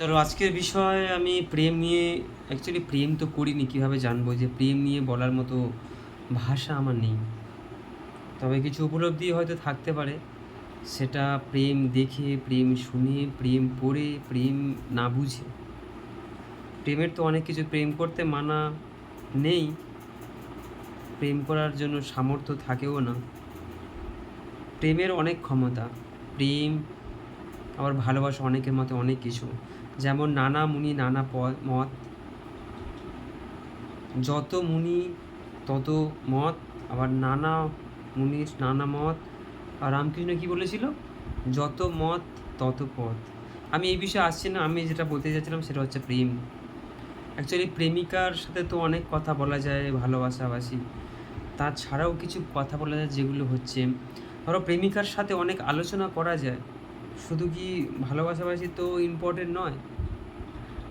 চলো, আজকের বিষয় আমি প্রেম নিয়ে অ্যাকচুয়ালি প্রেম তো করিনি, কীভাবে জানব যে প্রেম নিয়ে বলার মতো ভাষা আমার নেই। তবে কিছু উপলব্ধি হয়তো থাকতে পারে। সেটা প্রেম দেখে, প্রেম শুনে, প্রেম পড়ে, প্রেম না বুঝে। প্রেমের তো অনেক কিছু, প্রেম করতে মানা নেই। প্রেম করার জন্য সামর্থ্য থাকেও না। প্রেমের অনেক ক্ষমতা। প্রেম আবার ভালোবাসা অনেকের মতে অনেক কিছু। যেমন নানা মুনি, নানা প- মত। যত মুনি, তত মত। আবার নানা মুনির নানা মত। আর রামকৃষ্ণ কি বলেছিল? যত মত, তত পথ আমি এই বিষয়ে আসছি না, আমি যেটা বলতে চাইছিলাম সেটা হচ্ছে প্রেম। অ্যাকচুয়ালি প্রেমিকার সাথে তো অনেক কথা বলা যায়, ভালোবাসাবাসি। তাছাড়াও কিছু কথা বলা যায় যেগুলো হচ্ছে, ধরো প্রেমিকার সাথে অনেক আলোচনা করা যায়। শুধু কি ভালোবাসাবাসি তো ইম্পর্টেন্ট নয়?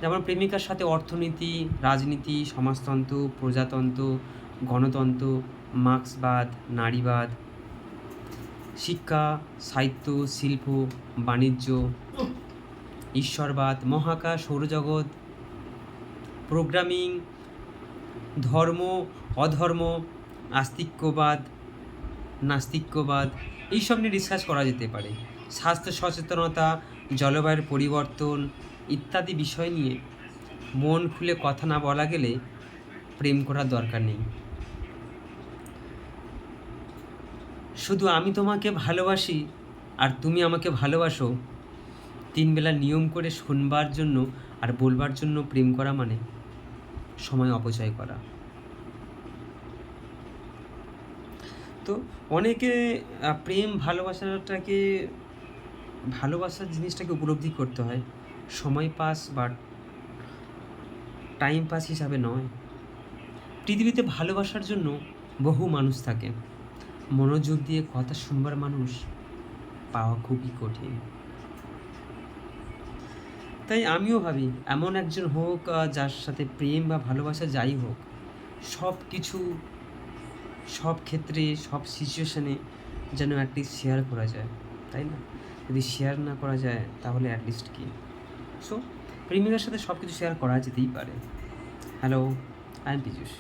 যেমন প্রেমিকার সাথে অর্থনীতি, রাজনীতি, সমাজতন্ত্র, প্রজাতন্ত্র, গণতন্ত্র, মার্ক্সবাদ, নারীবাদ, শিক্ষা, সাহিত্য, শিল্প, বাণিজ্য, ঈশ্বরবাদ, মহাকাশ, সৌরজগৎ প্রোগ্রামিং ধর্ম, অধর্ম, আস্তিক্যবাদ, নাস্তিক্যবাদ, এইসব নিয়ে ডিসকাস করা যেতে পারে। স্বাস্থ্য সচেতনতা, জলবায়ুর পরিবর্তন ইত্যাদি বিষয় নিয়ে মন খুলে কথা না বলা গেলে প্রেম করার দরকার নেই। শুধু আমি তোমাকে ভালোবাসি আর তুমি আমাকে ভালোবাসো তিন বেলা নিয়ম করে শুনবার জন্য আর বলবার জন্য প্রেম করা মানে সময় অপচয় করা। তো অনেকে প্রেম ভালোবাসাটাকে ভালোবাসার জিনিসটাকে উপলব্ধি করতে হয়। সময় পাস বা টাইম পাস হিসাবে নয়। পৃথিবীতে ভালোবাসার জন্য বহু মানুষ থাকে। মনোযোগ দিয়ে কথা শুনবার মানুষ পাওয়া খুবই কঠিন। তাই আমিও ভাবি, এমন একজন হোক যার সাথে প্রেম বা ভালোবাসা যাই হোক সব কিছু সব ক্ষেত্রে, সব সিচুয়েশনে যেন অ্যাটলিস্ট শেয়ার করা যায়, তাই না? যদি শেয়ার না করা যায়, তাহলে অ্যাটলিস্ট কি? সো প্রেমিকার সাথে সব কিছু শেয়ার করা যেতেই পারে। Hello I am Piyush